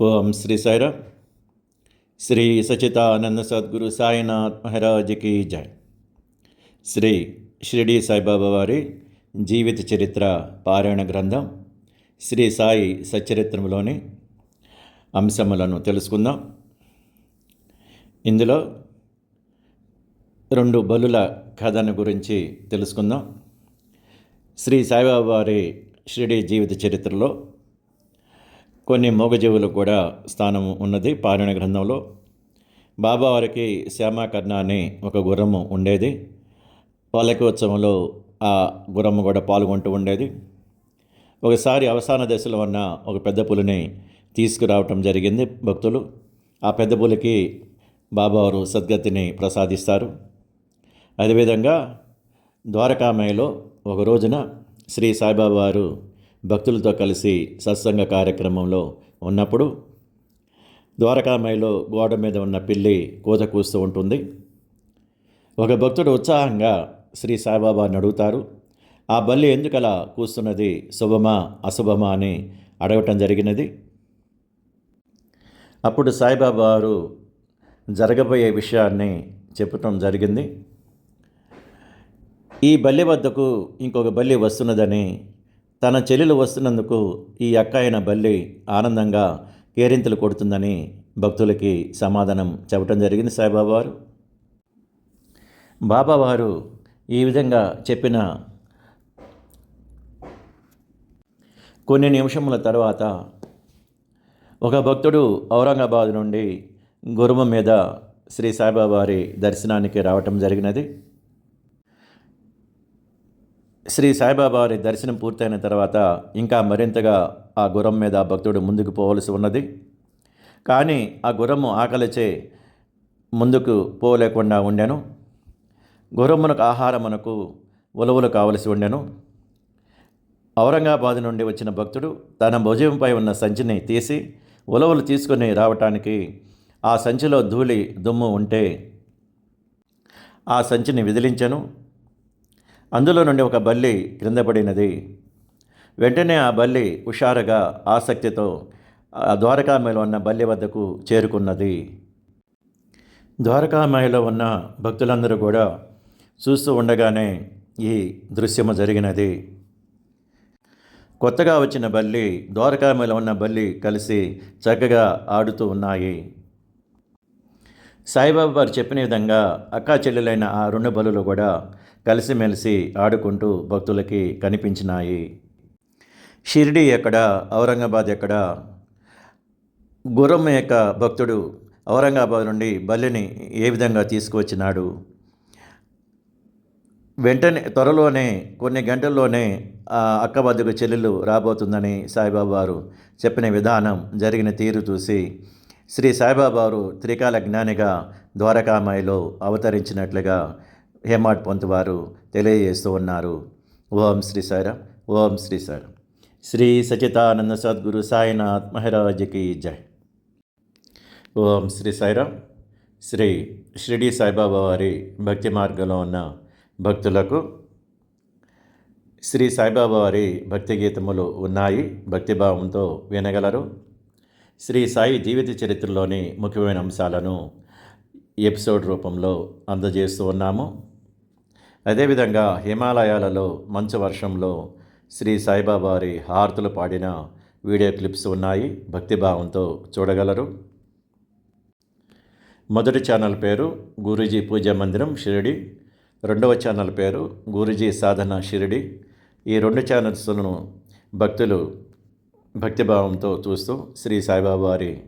ఓం శ్రీ సాయిరామ్ శ్రీ సచితానంద సద్గురు సాయినాథ్ మహారాజ్కి జై. శ్రీ షిరిడి సాయిబాబా వారి జీవిత చరిత్ర పారాయణ గ్రంథం శ్రీ సాయి సచరిత్రంలోని అంశములను తెలుసుకుందాం. ఇందులో రెండు బలుల కథను గురించి తెలుసుకుందాం. శ్రీ సాయిబాబా వారి షిరిడి జీవిత చరిత్రలో కొన్ని మూగజీవులకు కూడా స్థానం ఉన్నది పారాయణ గ్రంథంలో. బాబావారికి శ్యామాకర్ణ అని ఒక గుర్రము ఉండేది. పల్లకి ఉత్సవంలో ఆ గుర్రము కూడా పాల్గొంటూ ఉండేది. ఒకసారి అవసాన దశలో ఉన్న ఒక పెద్ద పులిని తీసుకురావటం జరిగింది భక్తులు. ఆ పెద్ద పులికి బాబావారు సద్గతిని ప్రసాదిస్తారు. అదేవిధంగా ద్వారకామయ్యలో ఒక రోజున శ్రీ సాయిబాబా వారు భక్తులతో కలిసి సత్సంగ కార్యక్రమంలో ఉన్నప్పుడు ద్వారకామాయిలో గోడ మీద ఉన్న పిల్లి కూత కూస్తూ ఉంటుంది. ఒక భక్తుడు ఉత్సాహంగా శ్రీ సాయిబాబాని అడుగుతారు ఆ బల్లి ఎందుకలా కూస్తున్నది? శుభమా అశుభమా? అని అడగటం జరిగినది. అప్పుడు సాయిబాబా వారు జరగబోయే విషయాన్ని చెప్పటం జరిగింది. ఈ బల్లి వద్దకు ఇంకొక బల్లి వస్తున్నదని తన చెల్లెలు వస్తున్నందుకు ఈ అక్క అయిన బల్లి ఆనందంగా కేరింతలు కొడుతుందని భక్తులకి సమాధానం చెప్పడం జరిగింది సాయిబాబావారు. బాబావారు ఈ విధంగా చెప్పిన కొన్ని నిమిషముల తర్వాత ఒక భక్తుడు ఔరంగాబాద్ నుండి గురువు మీద శ్రీ సాయిబాబా వారి దర్శనానికి రావటం జరిగినది. శ్రీ సాయిబాబా వారి దర్శనం పూర్తయిన తర్వాత ఇంకా మరింతగా ఆ గుర్రం మీద భక్తుడు ముందుకు పోవలసి ఉన్నది. కానీ ఆ గుర్రము ఆకలిచే ముందుకు పోలేకుండా ఉండెను. గుర్రమునకు ఆహారమునకు ఉలవలు కావలసి ఉండెను. ఔరంగాబాద్ నుండి వచ్చిన భక్తుడు తన భుజంపై ఉన్న సంచిని తీసి ఉలవలు తీసుకుని రావటానికి ఆ సంచిలో ధూళి దుమ్ము ఉంటే ఆ సంచిని విదిలించను. అందులో నుండి ఒక బల్లి క్రింద పడినది వెంటనే ఆ బల్లి హుషారుగా ఆసక్తితో ఆ ద్వారకామయలో ఉన్న బల్లి వద్దకు చేరుకున్నది. ద్వారకామాయిలో ఉన్న భక్తులందరూ కూడా చూస్తూ ఉండగానే ఈ దృశ్యము జరిగినది. కొత్తగా వచ్చిన బల్లి ద్వారకామాయిలో ఉన్న బల్లి కలిసి చక్కగా ఆడుతూ ఉన్నాయి. సాయిబాబా వారు చెప్పిన విధంగా అక్కా చెల్లెలైన ఆ రెండు బలులు కూడా కలిసిమెలిసి ఆడుకుంటూ భక్తులకి కనిపించినాయి. షిరిడి ఎక్కడ? ఔరంగాబాద్ ఎక్కడ? గుర్రం యొక్క భక్తుడు ఔరంగాబాద్ నుండి బల్లిని ఏ విధంగా తీసుకువచ్చినాడు? వెంటనే త్వరలోనే కొన్ని గంటల్లోనే ఆ అక్క చెల్లెలు రాబోతుందని సాయిబాబా వారు చెప్పిన విధానం జరిగిన తీరు చూసి శ్రీ సాయిబాబా వారు త్రికాల జ్ఞానిగా ద్వారకామాయిలో అవతరించినట్లుగా హేమాడ్ పంత్ వారు తెలియజేస్తూ ఉన్నారు. ఓం శ్రీ సాయిరామ్ ఓం శ్రీ సాయిరామ్. శ్రీ సచితానంద సద్గురు సాయినాథ్ మహారాజ్కి జై. ఓం శ్రీ సాయిరామ్. శ్రీ షిరిడి సాయిబాబా వారి భక్తి మార్గంలో ఉన్న భక్తులకు శ్రీ సాయిబాబా వారి భక్తి గీతములు ఉన్నాయి. భక్తిభావంతో వినగలరు. శ్రీ సాయి జీవిత చరిత్రలోని ముఖ్యమైన అంశాలను ఎపిసోడ్ రూపంలో అందజేస్తూ ఉన్నాము. అదేవిధంగా హిమాలయాలలో మంచు వర్షంలో శ్రీ సాయిబాబా వారి హారతులు పాడిన వీడియో క్లిప్స్ ఉన్నాయి. భక్తిభావంతో చూడగలరు. మొదటి ఛానల్ పేరు గురూజీ పూజా మందిరం షిరిడి. రెండవ ఛానల్ పేరు గురూజీ సాధన షిరిడి. ఈ రెండు ఛానల్స్లను భక్తులు భక్తిభావంతో చూస్తూ శ్రీ సాయిబాబా వారి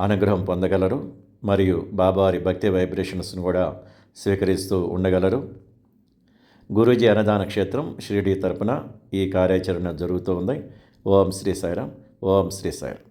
అనుగ్రహం పొందగలరు. మరియు బాబావారి భక్తి వైబ్రేషన్స్ను కూడా స్వీకరిస్తూ ఉండగలరు. గురూజీ అన్నదాన క్షేత్రం షిరిడి తరపున ఈ కార్యాచరణ జరుగుతూ ఉంది. ఓం శ్రీ సాయిరాం ఓం శ్రీ సాయిరాం